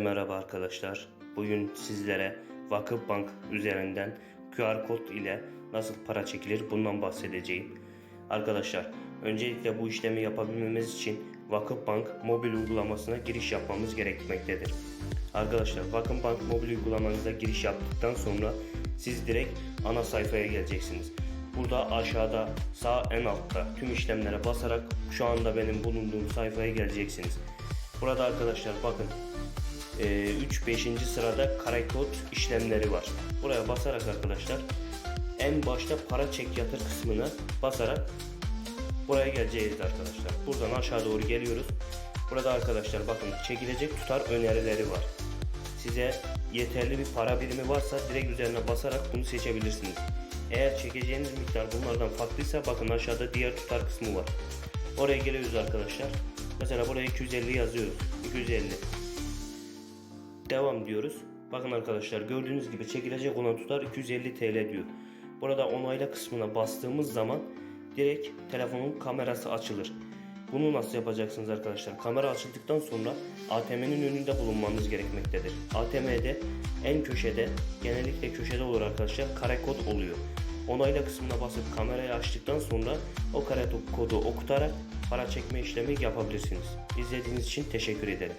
Merhaba arkadaşlar. Bugün sizlere Vakıfbank üzerinden QR kod ile nasıl para çekilir bundan bahsedeceğim. Arkadaşlar, öncelikle bu işlemi yapabilmemiz için Vakıfbank mobil uygulamasına giriş yapmamız gerekmektedir. Arkadaşlar, Vakıfbank mobil uygulamanıza giriş yaptıktan sonra siz direkt ana sayfaya geleceksiniz. Burada aşağıda sağ en altta tüm işlemlere basarak şu anda benim bulunduğum sayfaya geleceksiniz. Burada arkadaşlar bakın 3-5. sırada karekod işlemleri var. Buraya basarak arkadaşlar en başta para çek yatır kısmına basarak buraya geleceğiz arkadaşlar. Buradan aşağı doğru geliyoruz. Burada arkadaşlar bakın çekilecek tutar önerileri var. Size yeterli bir para birimi varsa direkt üzerine basarak bunu seçebilirsiniz. Eğer çekeceğiniz miktar bunlardan farklıysa bakın aşağıda diğer tutar kısmı var. Oraya geliyoruz arkadaşlar. Mesela buraya 250 yazıyoruz. 250 Devam diyoruz. Bakın arkadaşlar gördüğünüz gibi çekilecek olan tutar 250 TL diyor. Burada onayla kısmına bastığımız zaman direkt telefonun kamerası açılır. Bunu nasıl yapacaksınız arkadaşlar? Kamera açıldıktan sonra ATM'nin önünde bulunmanız gerekmektedir. ATM'de en köşede genellikle köşede olur arkadaşlar kare kod oluyor. Onayla kısmına basıp kamerayı açtıktan sonra o kare kodu okutarak para çekme işlemi yapabilirsiniz. İzlediğiniz için teşekkür ederim.